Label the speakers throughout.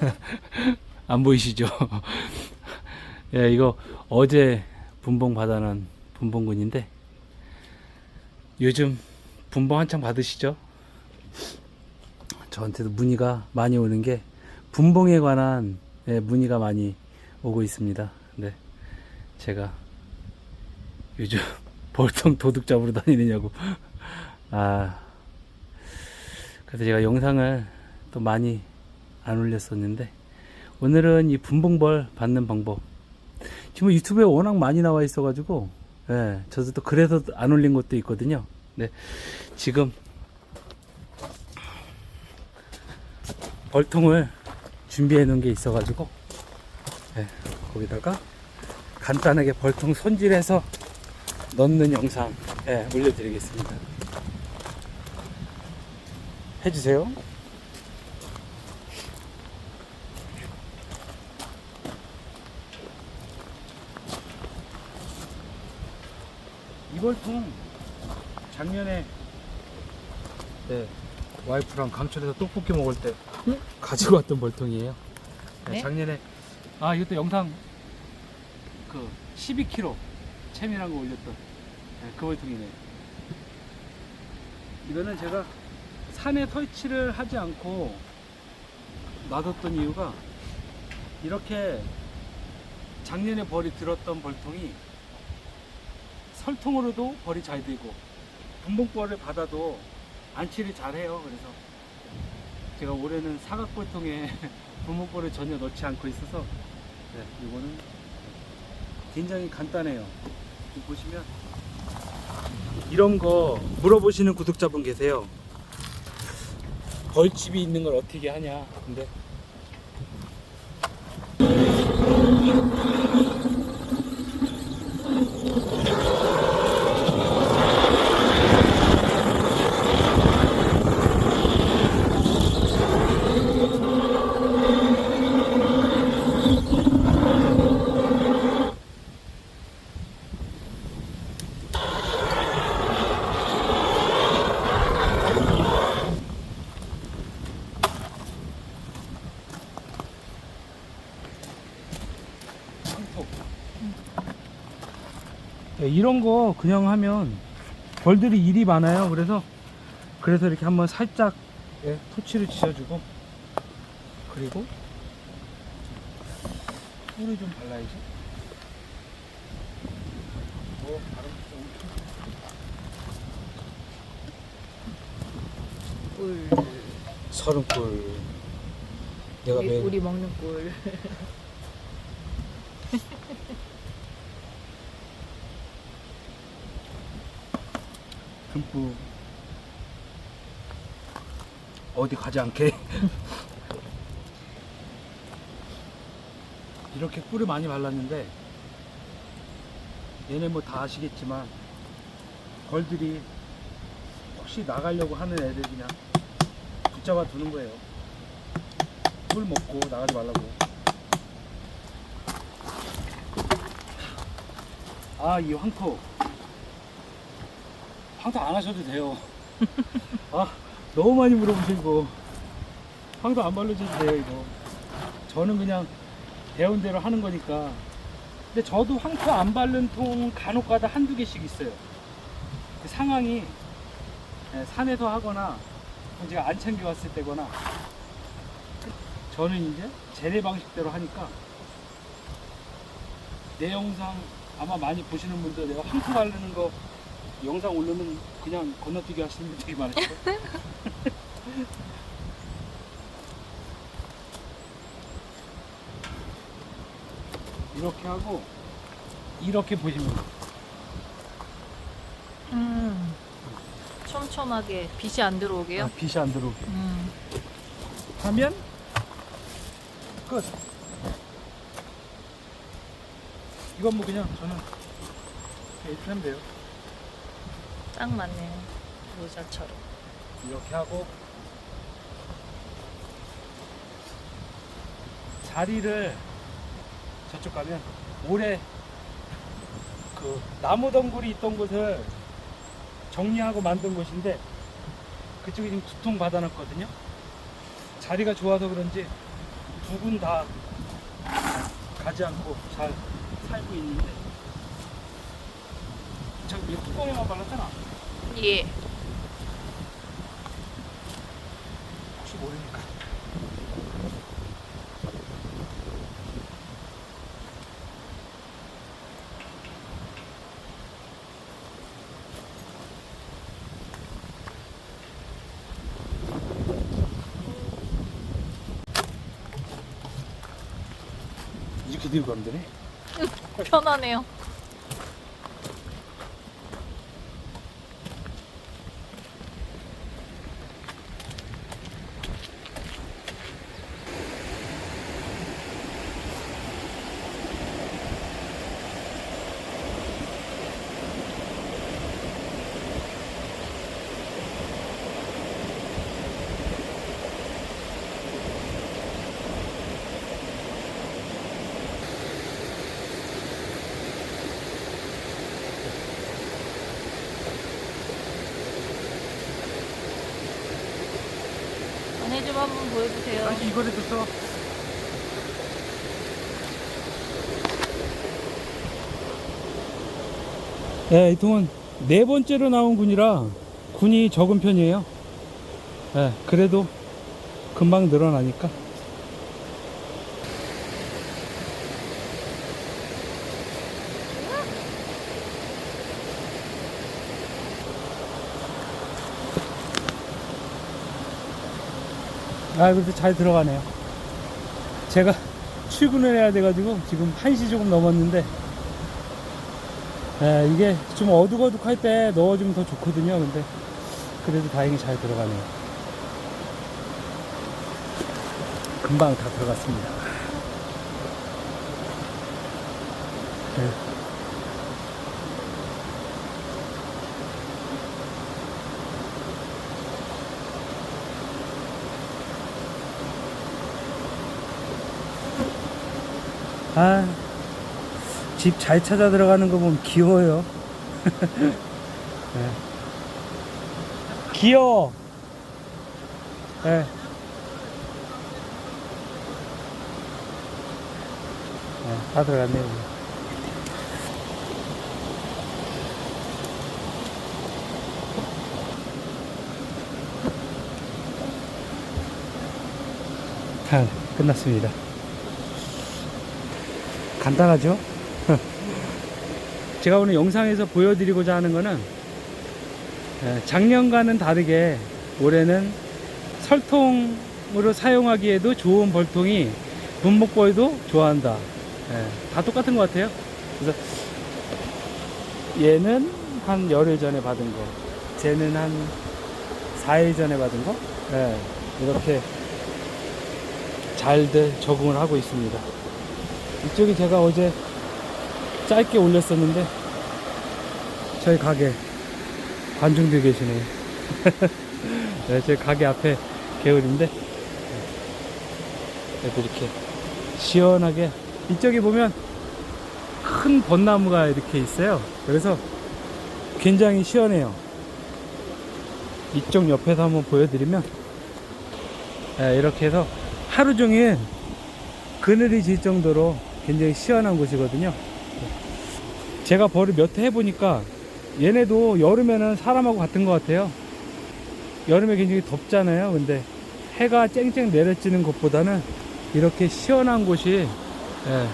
Speaker 1: 안 보이시죠? 예, 이거 어제 분봉 받아놓은 분봉군인데 요즘 분봉 한창 받으시죠? 저한테도 문의가 많이 오는 게 분봉에 관한 예, 문의가 많이 오고 있습니다. 네, 제가 요즘 벌통 도둑 잡으러 다니느냐고 아 그래서 제가 영상을 또 많이 안 올렸었는데 오늘은 이 분봉벌 받는 방법 지금 유튜브에 워낙 많이 나와 있어 가지고 예, 저도 또 그래서 안 올린 것도 있거든요. 네, 지금 벌통을 준비해 놓은 게 있어 가지고 예, 거기다가 간단하게 벌통 손질해서 넣는 영상 예, 올려드리겠습니다. 해주세요. 이 벌통 작년에 네, 와이프랑 강촌에서 떡볶이 먹을 때 가지고 왔던 벌통이에요. 네,
Speaker 2: 네?
Speaker 1: 작년에 아 이것도 영상 그 12kg 채민한 거 올렸던 네, 그 벌통이네. 이거는 제가 산에 설치를 하지 않고 놔뒀던 이유가 이렇게 작년에 벌이 들었던 벌통이 설통으로도 벌이 잘 되고 분봉벌을 받아도 안치를 잘해요. 그래서 제가 올해는 사각벌통에 분봉벌을 전혀 넣지 않고 있어서 네, 이거는 굉장히 간단해요. 보시면 이런 거 물어보시는 구독자분 계세요. 벌집이 있는 걸 어떻게 하냐. 근데 상토. 네, 이런 거 그냥 하면 벌들이 일이 많아요. 그래서 그래서 이렇게 한번 살짝 예, 토치를 지어주고 그리고 꿀을 좀 발라야지.
Speaker 2: 꿀.
Speaker 1: 서른 꿀. 내가
Speaker 2: 우리,
Speaker 1: 매일
Speaker 2: 우리 먹는 꿀.
Speaker 1: 듬뿍 어디 가지 않게. 이렇게 꿀을 많이 발랐는데 얘네 뭐 다 아시겠지만 벌들이 혹시 나가려고 하는 애들 그냥 붙잡아 두는 거예요. 꿀 먹고 나가지 말라고. 아 이 황토 황토 안 하셔도 돼요. 아, 너무 많이 물어보시고. 황토 안 발라줘도 돼요, 이거. 저는 그냥 배운 대로 하는 거니까. 근데 저도 황토 안 바른 통 간혹 가다 한두 개씩 있어요. 그 상황이 예, 산에서 하거나 또 제가 안 챙겨왔을 때거나 저는 이제 재래 방식대로 하니까 내 영상 아마 많이 보시는 분들 내가 황토 바르는 거 영상 올리면 그냥 건너뛰기 하시는 분들이 많으실 거예요. 이렇게 하고 이렇게 보시면 돼요.
Speaker 2: 음. 촘촘하게 빛이 안 들어오게요.
Speaker 1: 아, 빛이 안 들어오게
Speaker 2: 음.
Speaker 1: 하면 끝. 이건 뭐 그냥 저는 이렇게 하면 돼요.
Speaker 2: 딱 맞네요. 모자처럼.
Speaker 1: 이렇게 하고 자리를 저쪽 가면 올해 그 나무 덩굴이 있던 곳을 정리하고 만든 곳인데 그쪽에 지금 두통 받아놨거든요. 자리가 좋아서 그런지 두두군다 가지 않고 잘 살고 있는데 저이 뚜껑에만 발랐잖아
Speaker 2: 예.
Speaker 1: 혹시 모르니까 이렇게 들고 가면 되네
Speaker 2: 편하네요. 안에 좀 한번 보여주세요.
Speaker 1: 다시 이거라도 써 네, 이 통은 네 번째로 나온 군이라 군이 적은 편이에요. 네, 그래도 금방 늘어나니까. 아, 그래도 잘 들어가네요. 제가 출근을 해야 돼가지고 지금 1시 조금 넘었는데 예, 이게 좀 어둑어둑할 때 넣어주면 더 좋거든요. 근데 그래도 다행히 잘 들어가네요. 금방 다 들어갔습니다. 예. 아, 집 잘 찾아 들어가는 거 보면 귀여워요. 네. 귀여워. 네. 네, 다 들어갔네요. 다 끝났습니다. 간단하죠? 제가 오늘 영상에서 보여드리고자 하는 거는 예, 작년과는 다르게 올해는 설통으로 사용하기에도 좋은 벌통이 분목벌도 좋아한다. 예, 다 똑같은 것 같아요. 그래서 얘는 한 열흘 전에 받은 거, 쟤는 한 4일 전에 받은 거, 예, 이렇게 잘들 적응을 하고 있습니다. 이쪽이 제가 어제 짧게 올렸었는데 저희 가게 관중들 계시네요. 네, 제 가게 앞에 개울인데 그래도 이렇게 시원하게 이쪽에 보면 큰 벚나무가 이렇게 있어요. 그래서 굉장히 시원해요. 이쪽 옆에서 한번 보여드리면 네, 이렇게 해서 하루 종일 그늘이 질 정도로 굉장히 시원한 곳이거든요. 제가 벌을 몇회 해보니까 얘네도 여름에는 사람하고 같은 것 같아요. 여름에 굉장히 덥잖아요. 근데 해가 쨍쨍 내려지는 것보다는 이렇게 시원한 곳이 예,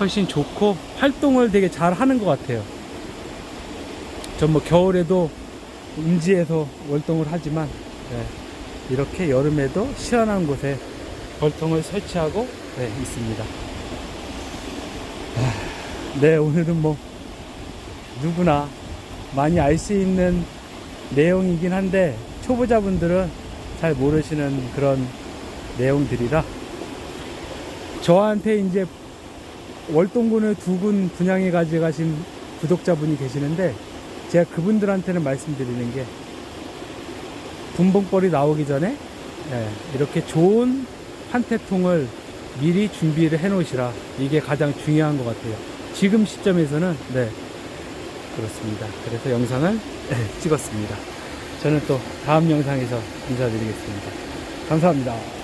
Speaker 1: 훨씬 좋고 활동을 되게 잘 하는 것 같아요. 전 뭐 겨울에도 음지에서 월동을 하지만 예, 이렇게 여름에도 시원한 곳에 벌통을 설치하고 네, 있습니다. 아, 네, 오늘은 뭐 누구나 많이 알 수 있는 내용이긴 한데 초보자분들은 잘 모르시는 그런 내용들이라 저한테 이제 월동군을 두군 분양해 가져가신 구독자분이 계시는데 제가 그분들한테는 말씀드리는 게 분봉벌이 나오기 전에 예, 이렇게 좋은 판테통을 미리 준비를 해 놓으시라. 이게 가장 중요한 것 같아요 지금 시점에서는 네. 그렇습니다. 그래서 영상을 네, 찍었습니다. 저는 또 다음 영상에서 인사드리겠습니다. 감사합니다